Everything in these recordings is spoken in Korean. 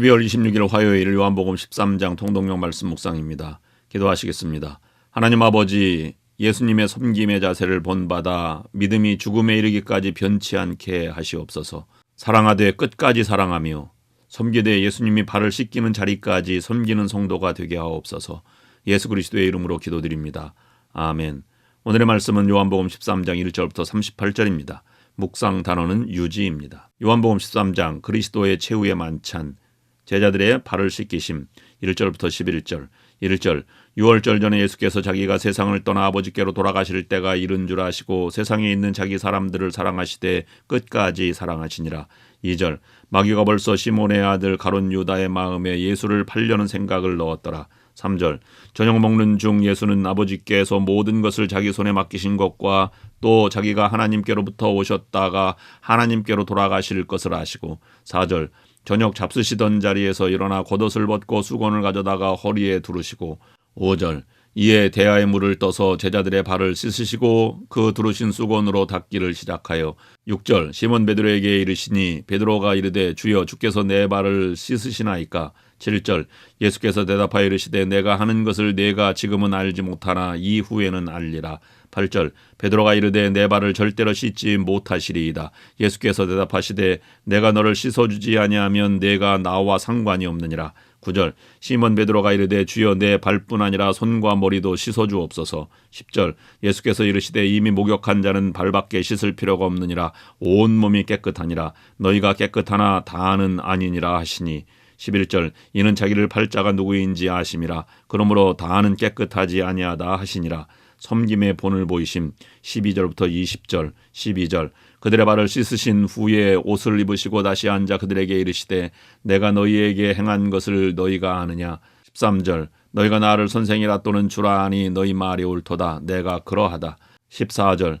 12월 26일 화요일 요한복음 13장 통독령 말씀 묵상입니다. 기도하시겠습니다. 하나님 아버지 예수님의 섬김의 자세를 본받아 믿음이 죽음에 이르기까지 변치 않게 하시옵소서. 사랑하되 끝까지 사랑하며 섬기되 예수님이 발을 씻기는 자리까지 섬기는 성도가 되게 하옵소서. 예수 그리스도의 이름으로 기도드립니다. 아멘. 오늘의 말씀은 요한복음 13장 1절부터 38절입니다. 묵상 단어는 유지입니다. 요한복음 13장 그리스도의 최후의 만찬 제자들의 발을 씻기심. 1절부터 11절. 1절 6월절 전에 예수께서 자기가 세상을 떠나 아버지께로 돌아가실 때가 이른 줄 아시고 세상에 있는 자기 사람들을 사랑하시되 끝까지 사랑하시니라. 2절 마귀가 벌써 시몬의 아들 가론 유다의 마음에 예수를 팔려는 생각을 넣었더라. 3절 저녁 먹는 중 예수는 아버지께서 모든 것을 자기 손에 맡기신 것과 또 자기가 하나님께로부터 오셨다가 하나님께로 돌아가실 것을 아시고 4절 저녁 잡수시던 자리에서 일어나 겉옷을 벗고 수건을 가져다가 허리에 두르시고 5절 이에 대야의 물을 떠서 제자들의 발을 씻으시고 그 두르신 수건으로 닦기를 시작하여 6절 시몬 베드로에게 이르시니 베드로가 이르되 주여 주께서 내 발을 씻으시나이까? 7절 예수께서 대답하여 이르시되 내가 하는 것을 내가 지금은 알지 못하나 이후에는 알리라 8절 베드로가 이르되 내 발을 절대로 씻지 못하시리이다. 예수께서 대답하시되 내가 너를 씻어 주지 아니하면 내가 나와 상관이 없느니라. 9절 시몬 베드로가 이르되 주여 내 발뿐 아니라 손과 머리도 씻어 주옵소서. 10절 예수께서 이르시되 이미 목욕한 자는 발밖에 씻을 필요가 없느니라. 온 몸이 깨끗하니라. 너희가 깨끗하나 다는 아니니라 하시니. 11절 이는 자기를 팔자가 누구인지 아심이라. 그러므로 다는 깨끗하지 아니하다 하시니라 섬김의 본을 보이심 12절부터 20절 12절. 그들의 발을 씻으신 후에 옷을 입으시고 다시 앉아 그들에게 이르시되 내가 너희에게 행한 것을 너희가 아느냐? 13절. 너희가 나를 선생이라 또는 주라 하니 너희 말이 옳도다. 내가 그러하다. 14절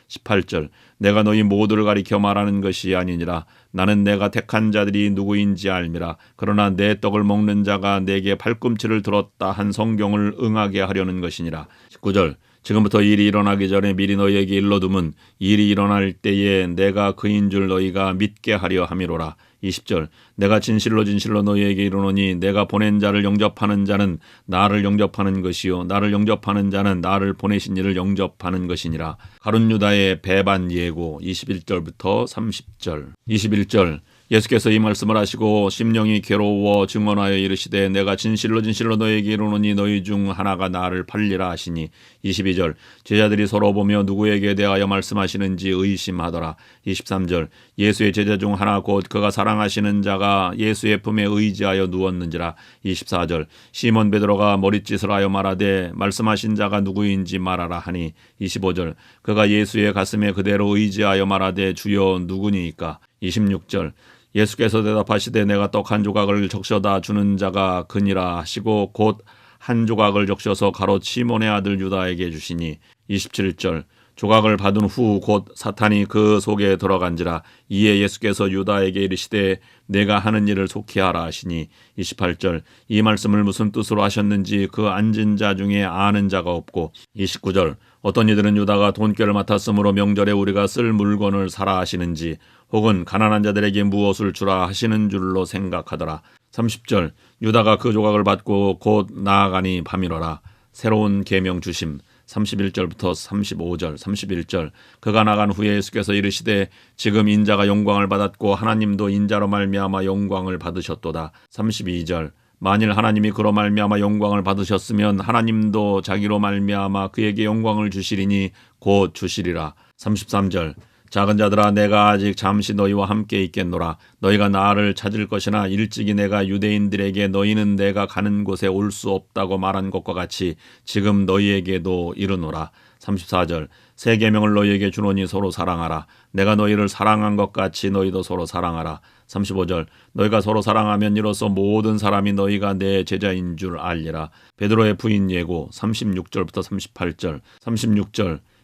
18절 내가 너희 모두를 가리켜 말하는 것이 아니니라. 나는 내가 택한 자들이 누구인지 알미라. 그러나 내 떡을 먹는 자가 내게 발꿈치를 들었다 한 성경을 응하게 하려는 것이니라. 19절 지금부터 일이 일어나기 전에 미리 너희에게 일러둠은 일이 일어날 때에 내가 그인 줄 너희가 믿게 하려 함이로라. 20절 내가 진실로 진실로 너희에게 이르노니 내가 보낸 자를 영접하는 자는 나를 영접하는 것이요 나를 영접하는 자는 나를 보내신 이를 영접하는 것이니라. 가룟 유다의 배반 예고 21절부터 30절 21절 예수께서 이 말씀을 하시고 심령이 괴로워 증언하여 이르시되 내가 진실로 진실로 너에게 이르노니 너희 중 하나가 나를 팔리라 하시니 22절 제자들이 서로 보며 누구에게 대하여 말씀하시는지 의심하더라. 23절 예수의 제자 중 하나 곧 그가 사랑하시는 자가 예수의 품에 의지하여 누웠는지라. 24절 시몬 베드로가 머릿짓을 하여 말하되 말씀하신 자가 누구인지 말하라 하니. 25절 그가 예수의 가슴에 그대로 의지하여 말하되 주여 누구니이까. 26절 예수께서 대답하시되 내가 떡 한 조각을 적셔다 주는 자가 그니라 하시고 곧 한 조각을 적셔서 가로 시몬의 아들 유다에게 주시니 27절 조각을 받은 후 곧 사탄이 그 속에 들어간지라 이에 예수께서 유다에게 이르시되 내가 하는 일을 속히 하라 하시니 28절 이 말씀을 무슨 뜻으로 하셨는지 그 앉은 자 중에 아는 자가 없고 29절 어떤 이들은 유다가 돈꾀를 맡았으므로 명절에 우리가 쓸 물건을 사라 하시는지 혹은 가난한 자들에게 무엇을 주라 하시는 줄로 생각하더라 30절 유다가 그 조각을 받고 곧 나아가니 밤이로라 새로운 계명 주심 31절부터 35절, 31절 그가 나간 후에 예수께서 이르시되 지금 인자가 영광을 받았고 하나님도 인자로 말미암아 영광을 받으셨도다. 32절 만일 하나님이 그로 말미암아 영광을 받으셨으면 하나님도 자기로 말미암아 그에게 영광을 주시리니 곧 주시리라. 33절 작은 자들아 내가 아직 잠시 너희와 함께 있겠노라. 너희가 나를 찾을 것이나 일찍이 내가 유대인들에게 너희는 내가 가는 곳에 올 수 없다고 말한 것과 같이 지금 너희에게도 이르노라. 34절. 세 계명을 너희에게 주노니 서로 사랑하라. 내가 너희를 사랑한 것 같이 너희도 서로 사랑하라. 35절. 너희가 서로 사랑하면 이로써 모든 사람이 너희가 내 제자인 줄 알리라. 베드로의 부인 예고 36절부터 38절. 36절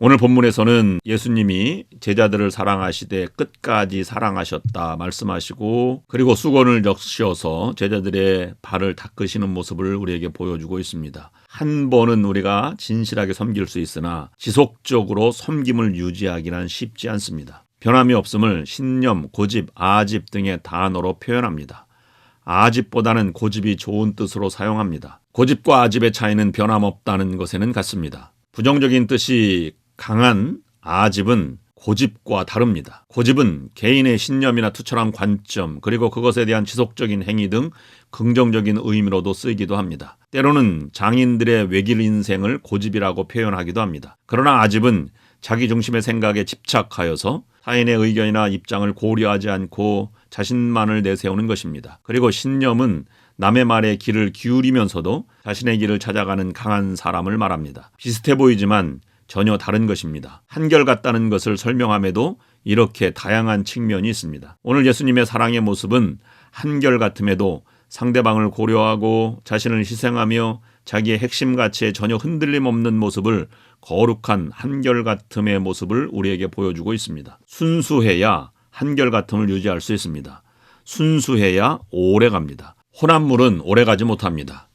오늘 본문에서는 예수님이 제자들을 사랑하시되 끝까지 사랑하셨다 말씀하시고 그리고 수건을 적셔서 제자들의 발을 닦으시는 모습을 우리에게 보여주고 있습니다. 한 번은 우리가 진실하게 섬길 수 있으나 지속적으로 섬김을 유지하기는 쉽지 않습니다. 변함이 없음을 신념, 고집, 아집 등의 단어로 표현합니다. 아집보다는 고집이 좋은 뜻으로 사용합니다. 고집과 아집의 차이는 변함없다는 것에는 같습니다. 부정적인 뜻이 강한 아집은 고집과 다릅니다. 고집은 개인의 신념이나 투철한 관점, 그리고 그것에 대한 지속적인 행위 등 긍정적인 의미로도 쓰이기도 합니다. 때로는 장인들의 외길 인생을 고집이라고 표현하기도 합니다. 그러나 아집은 자기 중심의 생각에 집착하여서 타인의 의견이나 입장을 고려하지 않고 자신만을 내세우는 것입니다. 그리고 신념은 남의 말에 귀를 기울이면서도 자신의 길을 찾아가는 강한 사람을 말합니다. 비슷해 보이지만 전혀 다른 것입니다. 한결같다는 것을 설명함에도 이렇게 다양한 측면이 있습니다. 오늘 예수님의 사랑의 모습은 한결같음에도 상대방을 고려하고 자신을 희생하며 자기의 핵심 가치에 전혀 흔들림 없는 모습을 거룩한 한결같음의 모습을 우리에게 보여주고 있습니다. 순수해야 한결같음을 유지할 수 있습니다. 순수해야 오래 갑니다. 혼합물은 오래 가지 못합니다.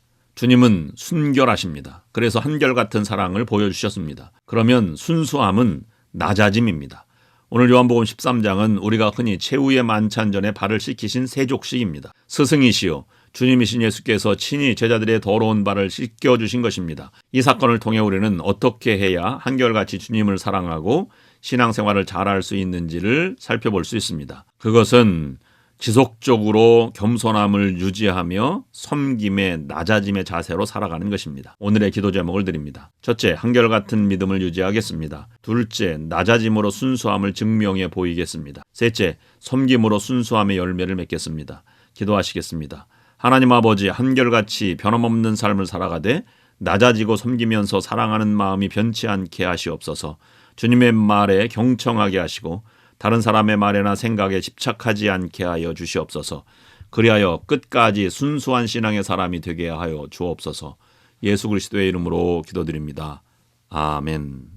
주님은 순결하십니다. 그래서 한결같은 사랑을 보여주셨습니다. 그러면 순수함은 낮아짐입니다. 오늘 요한복음 13장은 우리가 흔히 최후의 만찬 전에 발을 씻기신 세족식입니다. 스승이시요 주님이신 예수께서 친히 제자들의 더러운 발을 씻겨 주신 것입니다. 이 사건을 통해 우리는 어떻게 해야 한결같이 주님을 사랑하고 신앙생활을 잘할 수 있는지를 살펴볼 수 있습니다. 그것은 지속적으로 겸손함을 유지하며 섬김의 낮아짐의 자세로 살아가는 것입니다. 오늘의 기도 제목을 드립니다. 첫째, 한결같은 믿음을 유지하겠습니다. 둘째, 낮아짐으로 순수함을 증명해 보이겠습니다. 셋째, 섬김으로 순수함의 열매를 맺겠습니다. 기도하시겠습니다. 하나님 아버지 한결같이 변함없는 삶을 살아가되 낮아지고 섬기면서 사랑하는 마음이 변치 않게 하시옵소서. 주님의 말에 경청하게 하시고 다른 사람의 말에나 생각에 집착하지 않게 하여 주시옵소서. 그리하여 끝까지 순수한 신앙의 사람이 되게 하여 주옵소서. 예수 그리스도의 이름으로 기도드립니다. 아멘.